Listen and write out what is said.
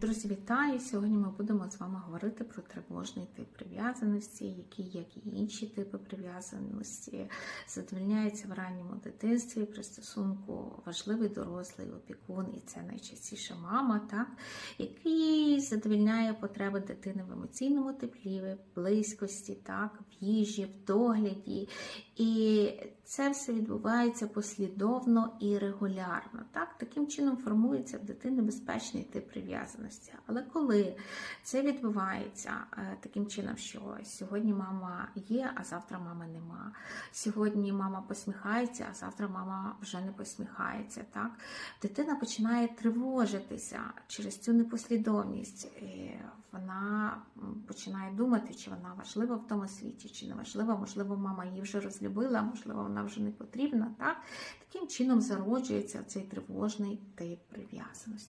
Друзі, вітаю! Сьогодні ми будемо з вами говорити про тривожний тип прив'язаності, який, як і інші типи прив'язаності, задовольняється в ранньому дитинстві при стосунку важливий дорослий опікун, і це найчастіше мама, так, який задовольняє потреби дитини в емоційному теплі, близькості, так, в їжі, в догляді. І це все відбувається послідовно і регулярно. Так? Таким чином формується в дитини безпечний тип прив'язаності. Але коли це відбувається е, таким чином, що сьогодні мама є, а завтра мами нема. Сьогодні мама посміхається, а завтра мама вже не посміхається. Так? Дитина починає тривожитися через цю непослідовність. Вона починає думати, чи вона важлива в тому світі, чи не важлива, можливо, мама її вже розлюбила, можливо, вона вже не потрібна. Так? Таким чином зароджується цей тривожний тип прив'язаності.